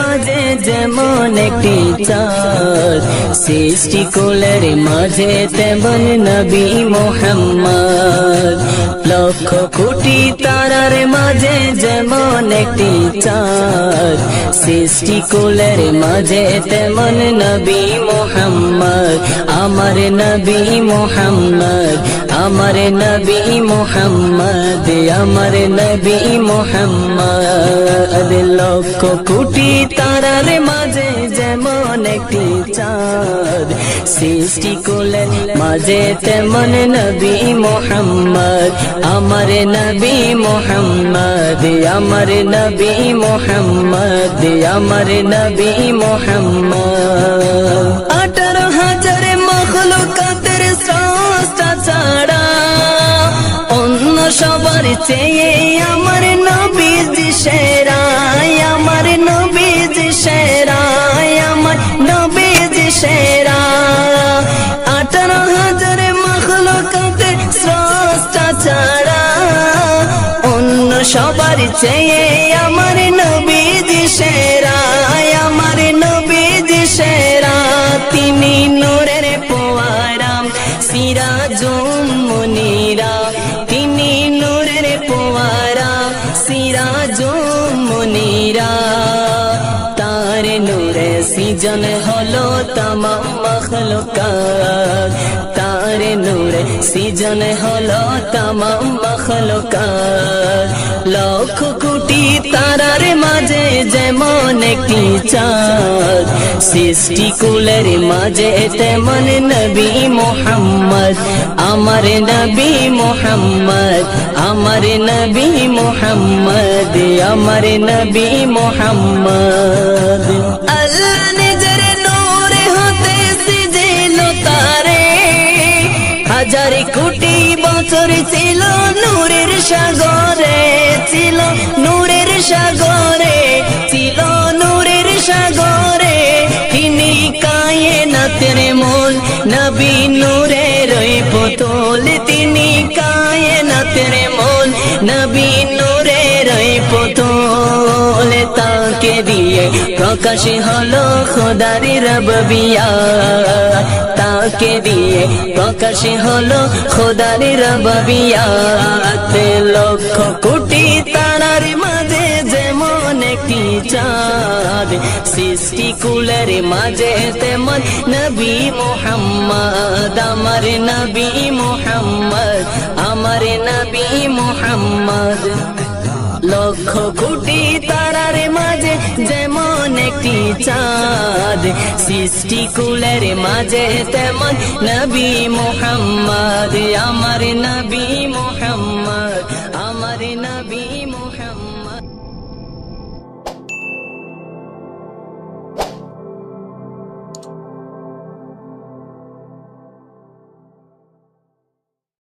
মাঝে যেমন একটি চাঁদ, সৃষ্টি কুলের মাঝে তেমন নবী মোহাম্মদ। লক্ষ কোটি তারার মাঝে যেমন একটি চাঁদ, সৃষ্টি কুলের মাঝে তেমন নবী মোহাম্মদ। আমার নবী মোহাম্মদ আমার নবী মোহাম্মদ, আমার নবী মোহাম্মদ। লক্ষ কোটি তারার মাঝে যেমন একটি চাঁদ সৃষ্টি কুলের মাঝে তেমন নবী মোহাম্মদ। আমার নবী মোহাম্মদ, আমার নবী মোহাম্মদ, আমার নবী মোহাম্মদ। চেয়ে আমার নবীজ শেরায় আমার নবীজ শেরায় আমার নবীজ সেরা আঠারো হাজার মখলুকাতের স্রষ্টা ছাড়া অন্য সবার চেয়ে আমার নবীজি নূরে সিজন হলো তামাম মখলুকাত। তার নূরে সিজন হলো তামাম মখলুকাত। লক্ষ কোটি তারার মাঝে যেমন একটি চাঁদ। সৃষ্টি কুলের মাঝে তেমন নবী মোহাম্মদ। আমার নবী মোহাম্মদ, আমার নবী মোহাম্মদ। আমার নবী মোহাম্মদ। আল্লাহ নিজের নূরে হতে সিজিল তারে। হাজার কোটি বছর ছিল নূরের সাগরে, ছিল নূরের সাগরে, ছিল নূরের সাগরে। তিনি কায়ে নাতের মন নবী নূরের ওই পুতুল। তিনি কায়ে নাতের মন নবী নূরের ওই তাকে দিয়ে প্রকাশ হলো খোদারি রবিয়া তাকে দিয়ে প্রকাশ হলো খোদারি রবিয়া লক্ষ কোটি তারার মাঝে যেমন একটি চাঁদ, সৃষ্টি কুলের মাঝে তেমন নবী মোহাম্মদ। আমার নবী মোহাম্মদ, আমার নবী মোহাম্মদ। লক্ষ কোটি মাঝে যেমন একটি চাঁদ সৃষ্টি কুলের মাঝে তেমন নবী মোহাম্মদ আমার নবী মোহাম্মদ।